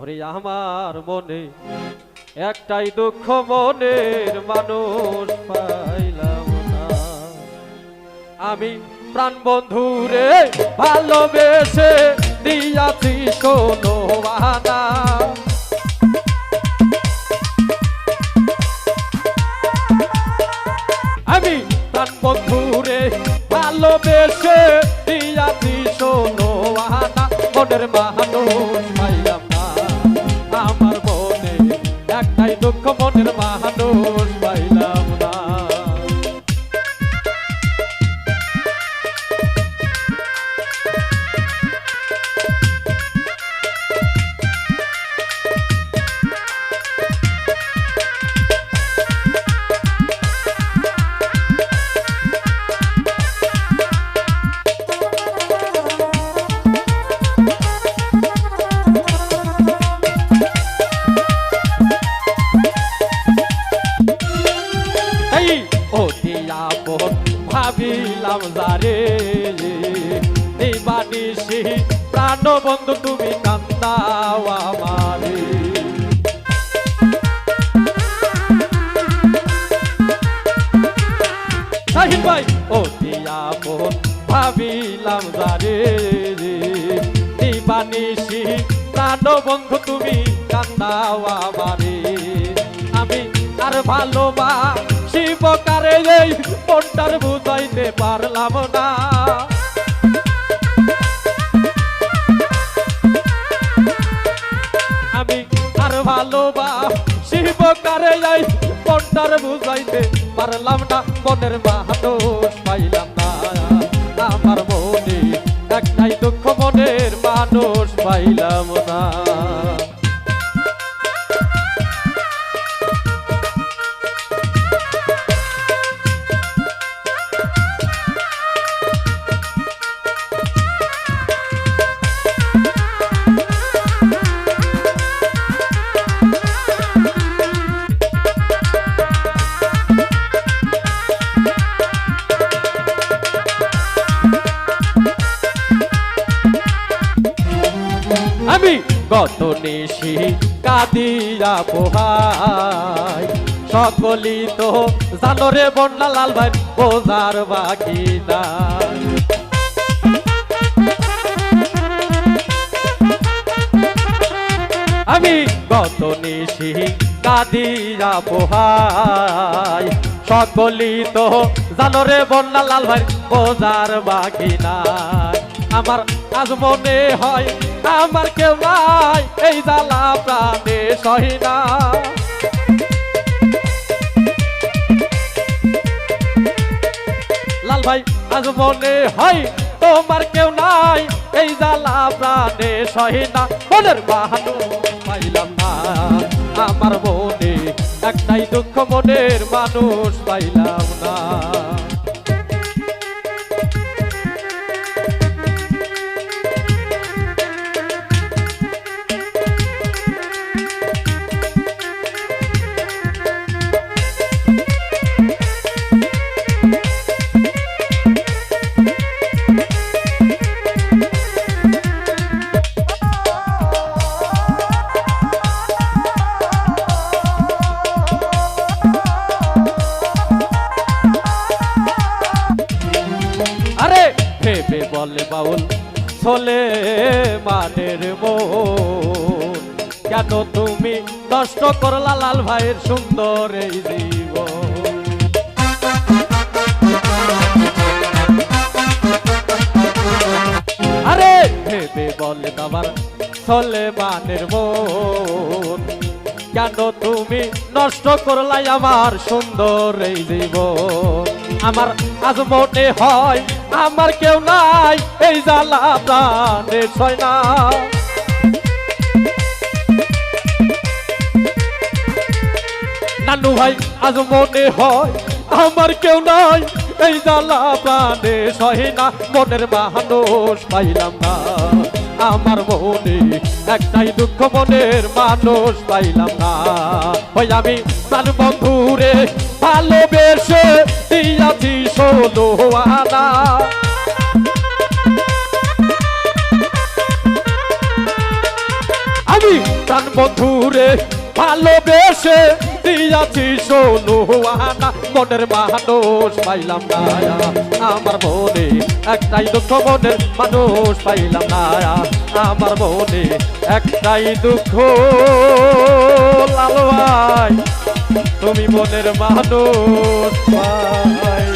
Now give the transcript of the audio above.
ওরে আমার মনে, একটাই দুঃখ মনের মানুষ পাইলাম না। আমি প্রাণ বন্ধুরে ভালোবেসে দিয়াছি শোনো বাহানা। আমি প্রাণ বন্ধুরে ভালোবেসে দিয়াছি শোনো বাহানা। মনের মানুষ প্রাণ বন্ধু তুমি কান্দাও আমারে। শাহিন ভাই অতি আপন ভাবিলাম যারে নিবানিসি প্রাণ বন্ধু তুমি কান্দাও আমারে। আমি আর ভালোবা শিবকারে এই মনটার বুঝাইতে শিবকারে পর্দার বুঝাইতে পারলাম না মনের মাহাতো পাইলাম না। আমার মনে একটাই দুঃখ মনের গত নিশি কাদিয়া পোহাই। সকলি তো বন্যা লাল ভাই, বোঝার বাকি আমি গত নিশি কাদিয়া পোহাই। সকলি তো জানরে বন্যা লাল ভাই, বোঝার বাকি নাই। আমার আজ মনে হয় আমার কেউ নাই, এই জ্বালা প্রাণে সহি না লাল ভাই, আজ মনে হয় তোমার কেউ নাই, এই জ্বালা প্রাণে সহি না মনের বাহানু পাইলাম না, আমার মনে একটাই দুঃখ, মনের মানুষ পাইলাম না। ভেবে বলে বাউল, চলে মানের মন কেন তুমি নষ্ট করলা লাল ভাইয়ের সুন্দর এই জীবন? আরে ভেবে বলে তোমার চলে মানের মন কেন তুমি নষ্ট করলাই আমার সুন্দর এই জীবন? আমার আজ মনে হয় আমার কেউ নাই, এই জ্বালা প্রাণে ছয় না নানু ভাই, আজ মনে হয় আমার কেউ নাই, এই জ্বালা প্রাণে সহে না মনের মানুষ পাইলাম না। আমার মনে, একটাই দুঃখ মনের মানুষ পাইলাম না। ওই আমি প্রাণ বন্ধুরে ভালোবেসে দিয়াছি ষোলো আনা। আমি প্রাণ বন্ধুরে ভালোবেসে দিয়াছি সোনু আনা, মনের মানুষ পাইলাম না আমার মনে একটাই দুঃখ, মনের মানুষ পাইলাম না আমার মনে একটাই দুঃখ লাল ভাই তুমি মনের মানুষ পাই